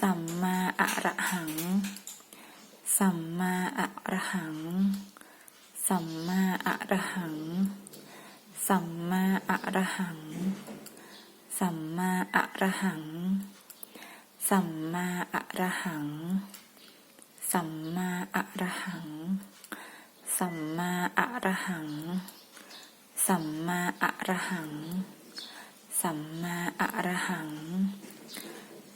สัมมาอะระหัง สัมมาอะระหัง สัมมาอะระหัง สัมมาอะระหัง สัมมาอะระหัง สัมมาอะระหัง สัมมาอะระหัง สัมมาอะระหัง สัมมาอะระหัง สัมมาอะระหัง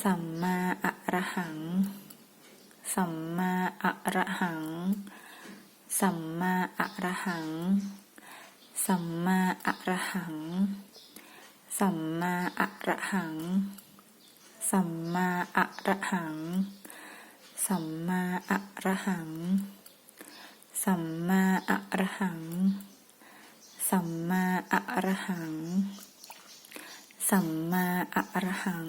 สัมมาอะระหัง สัมมาอะระหัง สัมมาอะระหัง สัมมาอะระหัง สัมมาอะระหัง สัมมาอะระหัง สัมมาอะระหัง สัมมาอะระหัง สัมมาอะระหัง สัมมาอะระหัง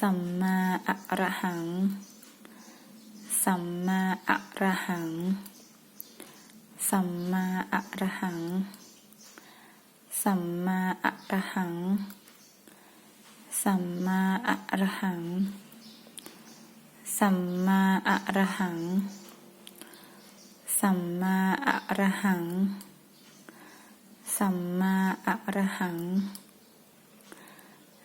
สัมมาอะระหัง สัมมาอะระหัง สัมมาอะระหัง สัมมาอะระหัง สัมมาอะระหัง สัมมาอะระหัง สัมมาอะระหัง สัมมาอะระหัง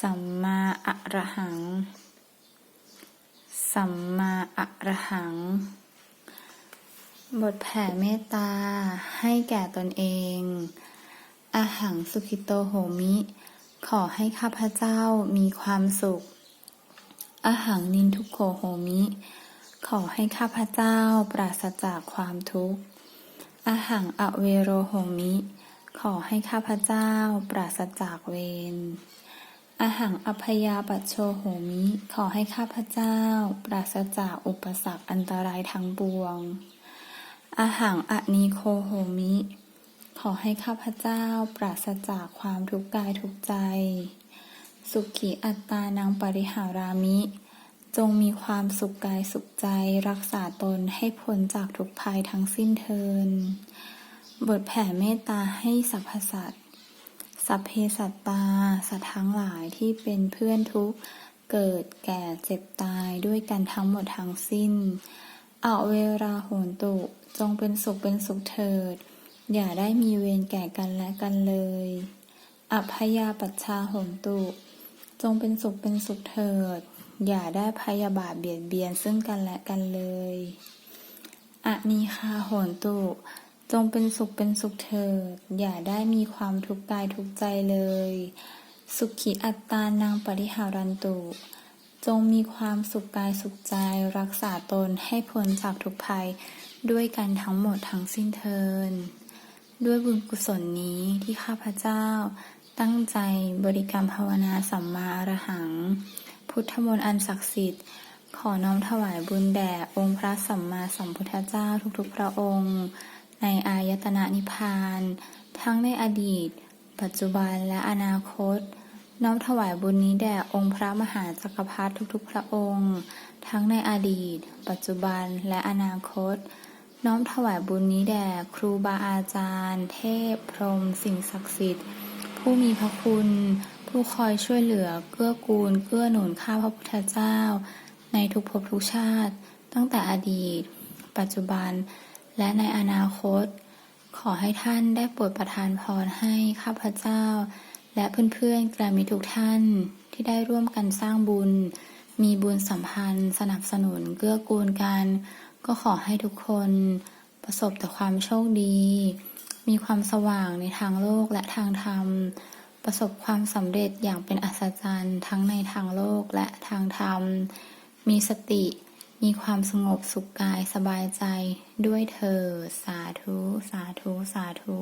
สัมมาอะระหัง สัมมาอะระหัง บทแผ่เมตตาให้แก่ตนเองอาหังสุขิโตโหมิ ขอให้ข้าพเจ้ามีความสุขอาหังนินทุกโขโหมิ ขอให้ข้าพเจ้าปราศจากความทุกข์อาหังอเวโรโหมิ ขอให้ข้าพเจ้าปราศจากเวร อาหังอพยาปัชโชโหมิ ขอให้ข้าพเจ้า ปราศจากอุปสรรคอันตรายทั้งปวงอาหังอนีโคโหมิ ขอให้ข้าพเจ้า ปราศจากความทุกข์กายทุกใจ สุขีอัตตานังปริหารามิ จงมีความสุขกายสุขใจ รักษาตนให้พ้นจากทุกภัยทั้งสิ้นเทิน บทแผ่เมตตาให้สรรพสัตว์ สัพเพสัตตา สัตว์ทั้งหลายที่เป็นเพื่อนทุกเกิดแก่เจ็บตายด้วยกันทั้งหมดทั้งสิ้นเอาเวราโหนตุ จงเป็นสุขเป็นสุขเถิด อย่าได้มีเวรแก่กันและกันเลยอัพยาปัชชาโหนตุ จงเป็นสุขเป็นสุขเถิด อย่าได้พยาบาทเบียดเบียนซึ่งกันและกันเลยอะนีคาโหนตุ จงเป็นสุขเป็นสุขเถิด อย่าได้มีความทุกข์กายทุกใจเลย สุขีอัตตานางปริหารันตุ จงมีความสุขกายสุขใจรักษาตนให้พ้นจากทุกภัยด้วยกันทั้งหมดทั้งสิ้นเทิน ด้วยบุญกุศลนี้ที่ข้าพเจ้า ตั้งใจบริกรรมภาวนาสัมมาอรหัง พุทธมนต์อันศักดิ์สิทธิ์ ขอน้อมถวายบุญแด่องค์พระสัมมาสัมพุทธเจ้าทุกๆพระองค์ ในอายตนะนิพพาน ทั้งในอดีต ปัจจุบันและอนาคต น้อมถวายบุญนี้แด่องค์พระมหาจักรพรรดิทุกๆ พระองค์ ทั้งในอดีต ปัจจุบันและอนาคต น้อมถวายบุญนี้แด่ครูบาอาจารย์ เทพ พรหมสิ่งศักดิ์สิทธิ์ ผู้มีพระคุณ ผู้คอยช่วยเหลือเกื้อกูลเกื้อหนุนข้าพระพุทธเจ้า ในทุกภพทุกชาติ ตั้งแต่อดีต ปัจจุบัน และในอนาคต ขอให้ท่านได้โปรดประทานพรให้ข้าพเจ้า และเพื่อนๆกระมิทุกท่านที่ได้ร่วมกันสร้างบุญ มีบุญสัมพันธ์ สนับสนุนเกื้อกูลกัน ก็ขอให้ทุกคนประสบแต่ความโชคดี มีความสว่างในทางโลกและทางธรรม ประสบความสำเร็จอย่างเป็นอัศจรรย์ ทั้งในทางโลกและทางธรรม มีสติ มีความสงบสุขกายสบายใจด้วยเธอ สาธุ สาธุ สาธุ